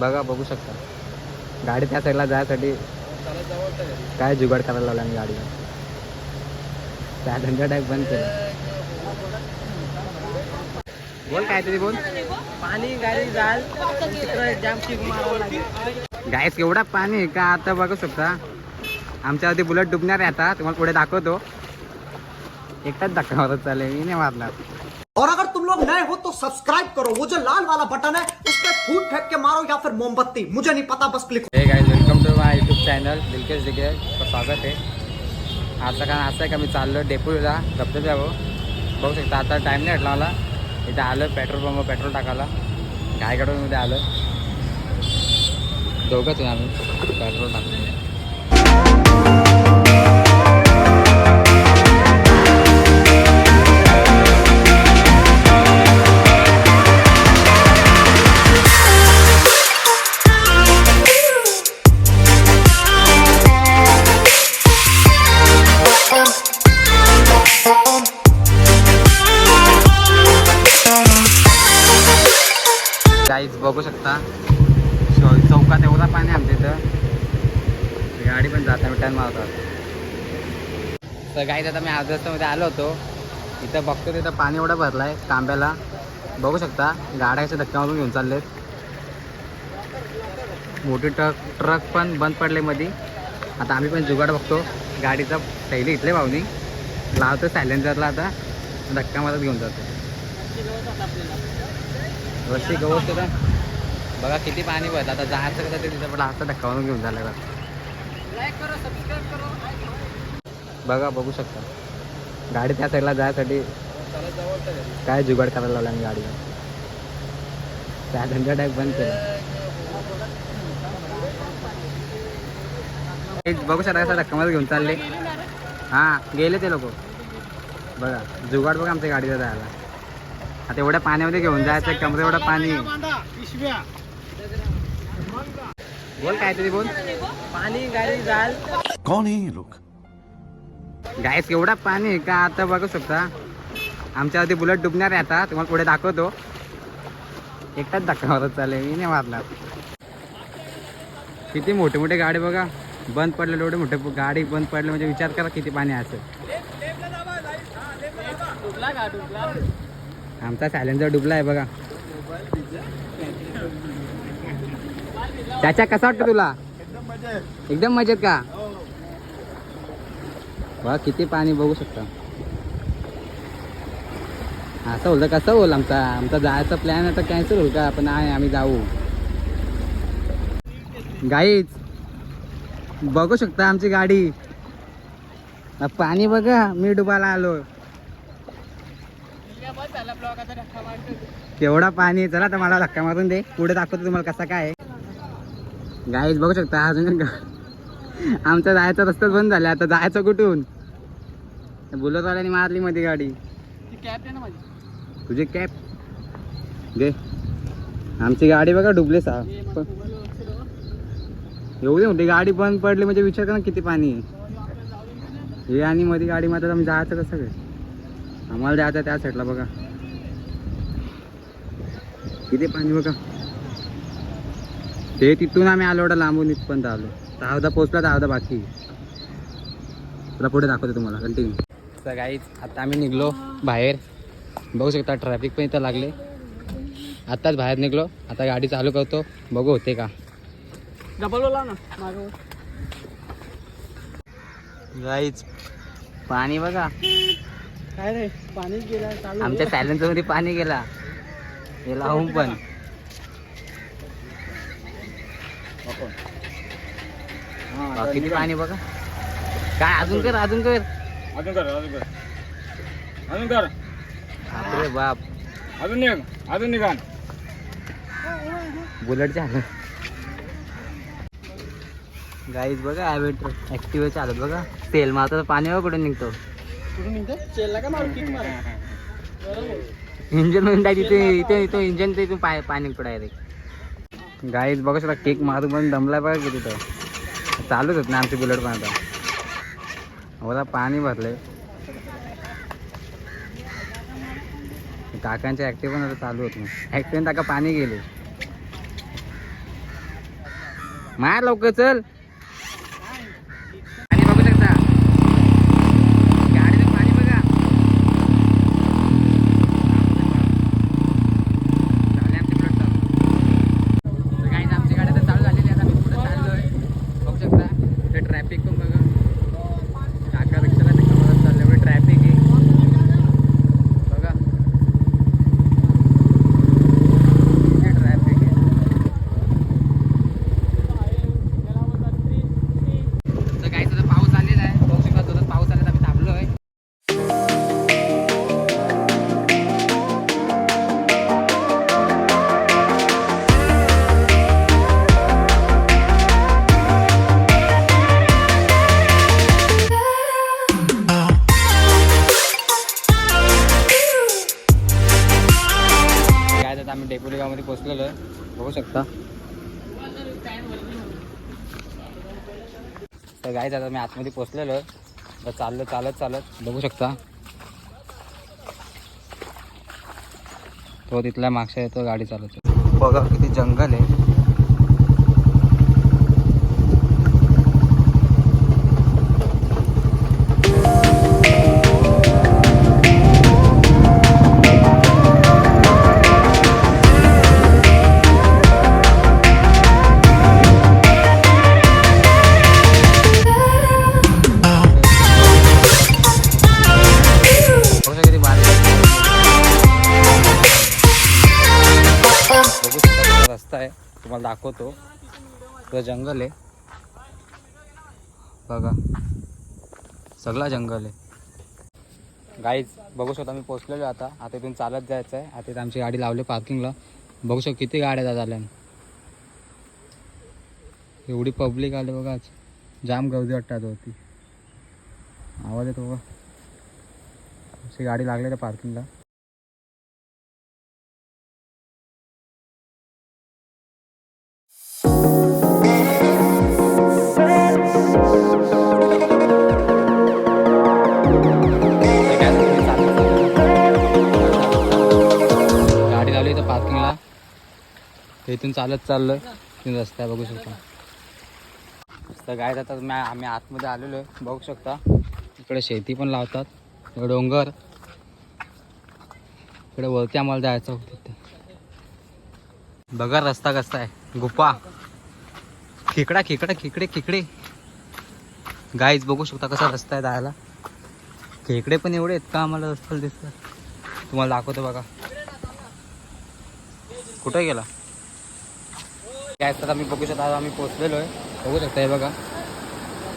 बघा बघू शकता. गाडी त्या साईडला जायसाठी काय जुगाड करायला लावला मी गाडीला. त्या धंदा टाईप बंद केला. बोल काय तरी बोल. पाणी गाडी जाल गायस एवढा पाणी का आता बघू शकता? आमच्या आधी बुलेट डुबणार आहे आता तुम्हाला पुढे दाखवतो. एकटाच धक्का मारत चालेल मी नाही मारणार. और अगर तुम लोग नए हो तो सब्सक्राइब करो। वो जो लाल वाला बटन है फूट फेंक के मारो या फिर मोमबत्ती? मुझे नहीं पता बस click hey guys welcome to my YouTube channel दिलकेश दिगे स्वागत आहे आता कारण असं आहे का मी चाललो डेपोला धबधब्यावर बघू शकता आता टाईम नाही भेटला मला. इथे आलं पेट्रोल पंप पेट्रोल टाकायला. गायकडून आलं दोघंच आहे आम्ही पेट्रोल टाकलं तर आता मी आज रस्त्यामध्ये आलो होतो. इथं बघतो तिथं पाणी एवढं भरलं आहे तांब्याला. बघू शकता गाड्याच्या धक्क्यामधून धक्का घेऊन चाललेत. मोठी ट्रक ट्रक पण बंद पडले मध्ये आता आम्ही पण जुगाड बघतो. गाडीचा पहिले इथले भावनी. लावतो सायलेन्सरला आता. धक्का मारत घेऊन जातो. वरती गवत होता बघा किती पाणी भरतं आता जायचं कसं ते तिथं पण आता धक्का मारून घेऊन झालं लाईक करो सबस्क्राईब करो. बघा बघू शकता. गाडी त्या साईडला जायसाठी काय जुगाड करायला लावला मी गाडीला. त्या धंदा टाईप बंद केला. बघू शकता कसा धक्का घेऊन चालले. हां गेले ते लोक. बघा जुगाड बघा आमच्या गाडीला जायला. आता एवढ्या पाण्यामध्ये घेऊन जायचं कमरे एवढं पाणी. बोल काय तरी बोल. पाणी गाडी जाल कौन है गायस एवढा पाणी आहे का आता बघू शकता? आमच्या आधी बुलेट डुबणार आहे आता तुम्हाला पुढे दाखवतो. एकटाच धक्का मारत चालेल मी नाही मारणार. किती मोठे मोठे गाडी बघा. बंद पडलेले एवढे मोठे गाडी बंद पडले म्हणजे विचार करा किती पाणी असेल आमचा सायलेन्सर डुबला आहे बघा. त्याच्या कसा वाटतं तुला? एकदम मजेत का? वा किती पाणी बघू शकता. असं होतं कसं होईल आमचा आमचा जायचा प्लॅन आता कॅन्सल होईल का? आपण आहे आम्ही जाऊ. गाईच बघू शकता आमची गाडी. पाणी बघा मी डुबायला आलो. केवढा पाणी चला तर मला धक्का मारून दे. पुढे दाखवतो तुम्हाला कसा काय गाईच गाईज बघू शकता अजून आमचा जायचा रस्ताच बंद झाला. आता जायचं कुठून? बुलेटवाल्याने मारली मध्ये गाडी. ती कॅब आहे ना माझी. तुझी कॅप दे. आमची गाडी बघा डुबले सा हे. एवढी मोठी गाडी बंद पडली म्हणजे विचार करा ना किती पाणी आहे. हे आणि मध्ये गाडी मात्र आम्ही जायचं कसं काय? आम्हाला जायचं त्या साईडला बघा. किती पाणी बघा. ते तिथून आम्ही आलो एवढं लांबून इथपर्यंत आलो. दहावदा पोचला दहावदा बाकी. तुला पुढे दाखवतो तुम्हाला कंटिन्यू तर गाईच आता आम्ही निघलो बाहेर. बघू शकता ट्रॅफिक पण इथं लागले. आत्ताच बाहेर निघलो. आता गाडी चालू करतो. बघू होते का? डबल गाईच पाणी बघा. काय रे पाणीच गेला आमच्या मध्ये पाणी गेला. हे लावून पण. हा, किती पाणी बघा. काय अजून कर अजून कर. अजून कर अजून कर. अजून कर. अरे बाप. अजून निघ अजून निघा बुलेटच्या हालत गाईज बघा ॲवेटर ॲक्टिव्ह चालत. बघा तेल मारतो तर पाणी बघा कुठून निघतो. कुठून निघतो? चेलला का मारू किक मारा बरोबर इंजन मधून डायरेक्ट इथे इथे इथे इंजन ते इथून पाय पाणी निघतो डायरेक्ट गाईज बघा शकता केक मारून पण दमलाय बघा किती तर. चालूच होत ना आमची बुलेट पण आता. एवढा पाणी भरले काकांचे ॲक्टिव्ह पण आता चालू होत नाही. ॲक्टिव्ह काका पाणी गेले. मार लवकर चल. बघू शकता. तर गाईज आता मी आतमध्ये पोचलेलो तर चाललो चालत चालत बघू शकता. तो तिथल्या मागच्या येतो गाडी चालवतो बघा किती जंगल आहे. दाखवतो. तो जंगल आहे. बघा. सगळा जंगल आहे. गाईज बघू शकता मी पोचलेलो आता. आता इथून चालत जायचं आहे. आता इथे आमची गाडी लावली पार्किंगला बघू शकतो किती गाड्या झाल्या एवढी पब्लिक आली बघा आज. जाम गर्दी वाटतात होती आवाज येतो बघा. अशी गाडी लागली त्या पार्किंगला इथून चालत चाललं तुम्ही रस्ता बघू शकता. तर गाय जातात मी आम्ही आतमध्ये आलेलो आहे बघू शकता. इकडे शेती पण लावतात. डोंगर. इकडे वरती आम्हाला जायचं होतं तिथे. बघा रस्ता कसा आहे. गुफा. खेकडा खेकडा खेकडे खेकडे. गाईच बघू शकता कसा रस्ता आहे जायला. खेकडे पण एवढे आहेत का आम्हाला रस्त्याला दिसतात? तुम्हाला दाखवतो बघा. कुठे गेला? काय तर आम्ही बघू शकता. आज आम्ही पोचलेलो आहे. बघू शकता हे बघा.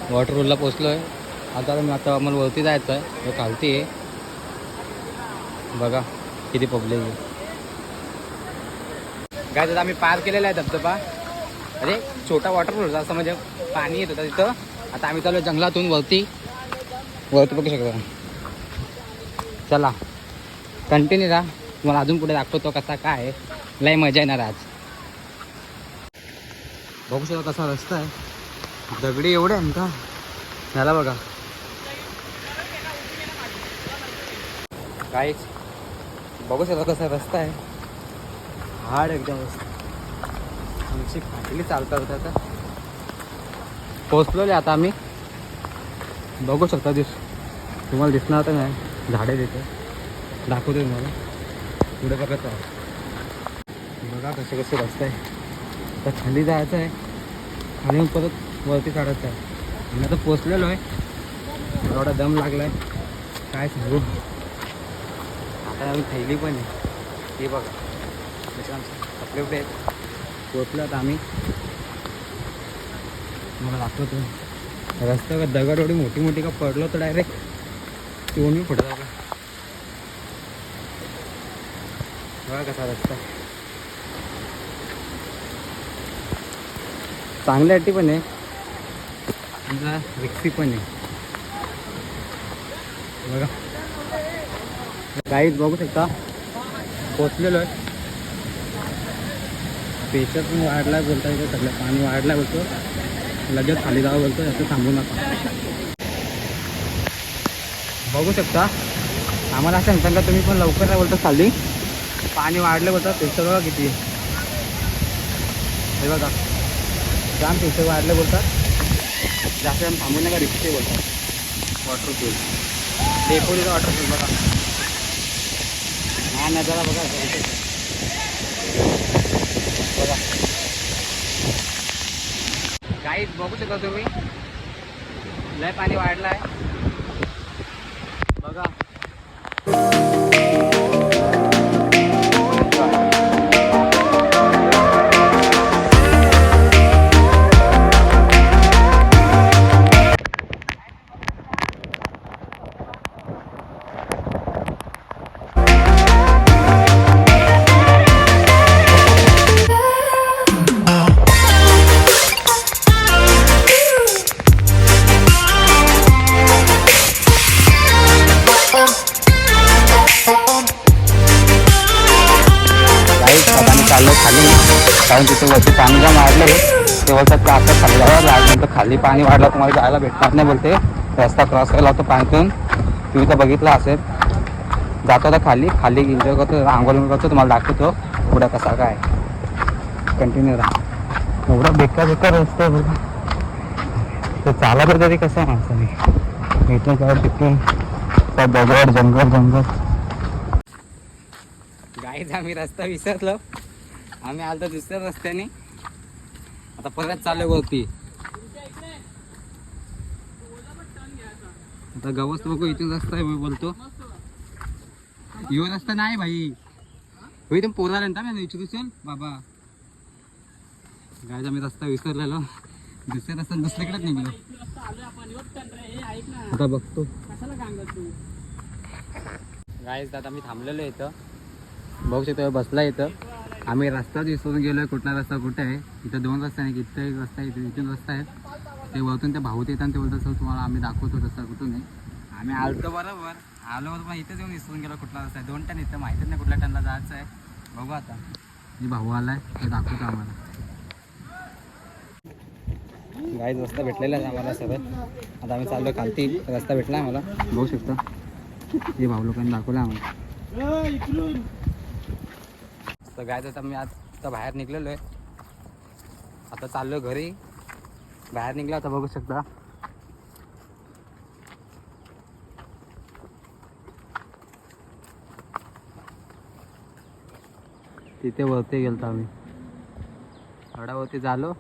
वॉटर रोडला पोचलो आहे आता मी आता आम्हाला वरती जायचं आहे हे खालती आहे. बघा किती पब्लिक आहे. काय तर आम्ही पार केलेला आहे धबधबा. अरे छोटा वॉटर रोड असं म्हणजे पाणी येत होतं तिथं. आता आम्ही चालू जंगलातून वरती. वरती बघू शकता. चला. कंटिन्यू राहा. तुम्हाला अजून पुढे दाखवतो कसा काय आहे. लय मजा येणार आज. बघू शकता कसा रस्ता आहे. दगडी एवढे आहेत का झाला बघा. काहीच बघू शकता कसा रस्ता आहे. हाड एकदम आमची फाटली चालतात होता आता. पोचलो आता आम्ही. बघू शकता दिस. तुम्हाला दिसणार तर नाही. झाडे तिथे दाखवतो तुम्हाला. पुढे बघत राहा. बघा कसे कसे रस्ते आहे. तर खाली जायचं आहे. खाली मग परत वरती काढायचं आहे. आणि आता पोचलेलो आहे. एवढा दम लागला आहे काय सांगू? आता आम्ही थैली पण आहे. ते बघा. आमचे कपडे पोचलो आता आम्ही. मला दाखवतो. का दगड एवढी मोठी मोठी का पडलो तर डायरेक्ट येऊन मी पुढे बघा कसा रस्ता चांगल्या अटी पण आहे. आणि रिक्सी पण आहे. बघा. गाईज बघू शकता. पोचलेलो आहे. प्रेशर पण वाढला बोलता येतं सगळं. पाणी वाढला बोलतो. लगेच खाली जावं बोलतो. याचं थांबू नका. बघू शकता. आम्हाला असं सांगता का तुम्ही पण लवकर नाही बोलता खाली. पाणी वाढलं बोलतं प्रेशर बघा किती हे बघा. जाम पैसे वाढले बोलतात. जास्त टाइम थांबून नका रिक्षे बोलतात. वॉटरपूल डेपोलीचा वॉटरपूल बघा. हा नजारा बघा. बघा. काहीच बघू शकता तुम्ही. लय पाणी वाढलं आहे आता खाली तर खाली पाणी वाढलं तुम्हाला जायला भेटणार नाही बोलते. रस्ता क्रॉस केला होता पाण्यातून. तुम्ही तर बघितलं असेल. जातो आता खाली. खाली एन्जॉय करतो आंघोळ करतो तुम्हाला दाखवतो. पुढं कसा काय. कंटिन्यू राहा. एवढा बेकार बेकार रस्ता आहे बघा. तर चालायला तरी कसं आहे माणसाने. इथून काय तिथून दगड जंगल जंगल. गाईज आम्ही रस्ता विसरलो. आम्ही आलो दुसऱ्या रस्त्याने. आता परत चालू होती आता गवस बघू इथून रस्ता आहे बोलतो. यो रस्ता नाही भाई. हो पोर पोराला ना मी विचारू चल बाबा. गायचा मी रस्ता विसरलेलो. दुसऱ्या रस्ता दुसरीकडेच निघलो. आता बघतो. गायच आता मी थांबलेलो इथं. बघू शकतो बसला इथं. आम्ही रस्ताच विसरून गेलोय कुठला रस्ता कुठे आहे. इथं दोन रस्ते नाही इथं एक रस्ता आहे इथं इथून रस्ता आहे ते वरतून ते भाऊ येतात ते बोलतात सर तुम्हाला आम्ही दाखवतो रस्ता कुठून आहे आम्ही आलतो बरोबर. आलो पण इथंच येऊन विसरून गेलो कुठला रस्ता आहे. दोन टन इथं माहितीच नाही कुठल्या टनला जायचं आहे. बघू आता. मी भाऊ आलाय ते दाखवतो आम्हाला. गाईच रस्ता भेटलेला आहे आम्हाला सगळं. आता आम्ही चाललो खालती. रस्ता भेटला आम्हाला. बघू शकता. हे भाऊ लोकांनी दाखवलं आम्हाला. तर गायचं आता मी आता बाहेर निघलेलो आहे आता चाललो घरी. बाहेर निघला आता बघू शकता. तिथे वरती गेलतो आम्ही. थोड्यावरती झालो.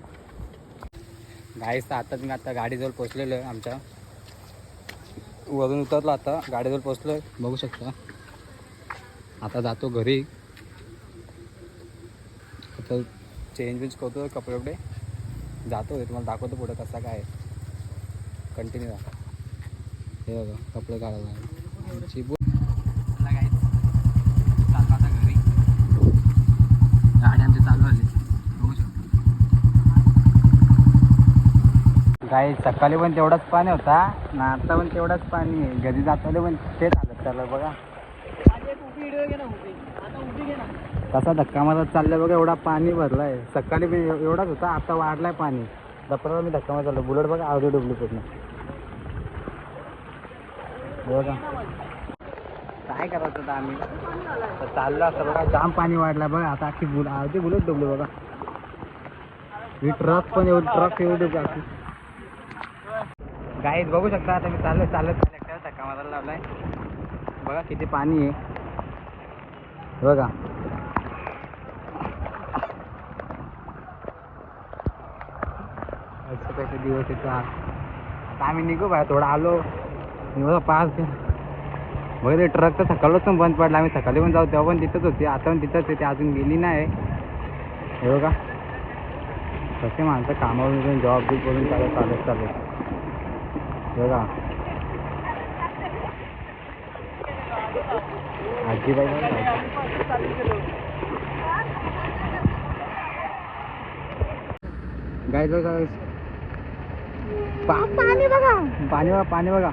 गाईच तर आताच मी आता गाडीजवळ पोचलेलो आहे आमच्या. वरून उतरलो आता गाडीजवळ पोचलो आहे बघू शकता. आता जातो घरी. आता चेंज वेंज करतो कपडे वपडे जातो आहे तुम्हाला दाखवतो पुढं कसा काय कंटिन्यू राहा हे बघा कपडे काढायला काय बो- आता घरी. चालू सकाळी पण तेवढाच पाणी होता ना आता पण तेवढाच पाणी आहे. घरी जाताना पण तेच आलं त्याला बघा. कसा धक्का मारत चाललाय बघा एवढा पाणी भरलाय. सकाळी मी एवढाच होता आता वाढलाय पाणी. दपराला मी धक्का मारत चाललो बुलेट बघा आवडी डुबली पूर्ण. बघा. काय करायचं होता आम्ही? तर चाललो असं बघा जाम पाणी वाढलं बघा आता अख्खी बुल अवधी बुलेट डुबली बघा. ही ट्रक पण एवढी ट्रक एवढी डुबली अख्खी गाईत बघू शकता आता मी चाललो चालत चालत धक्का मारायला लावलाय. बघा किती पाणी आहे. बघा. कसे दिवस येतात आता आम्ही निघू बाहेर थोडं आलो. एवढा पाच बघा ट्रक तर सकाळच पण बंद पडला. आम्ही सकाळी पण जाऊ तेव्हा पण तिथंच होती. आता पण तिथंच होती अजून गेली नाही. हे बघा. कसे माणसं कामावरून जॉब बी करून चालत चालत चालत. बघा. आजीबाई गाय बघा पा- पाणी बघा. पाणी बघा पाणी बघा.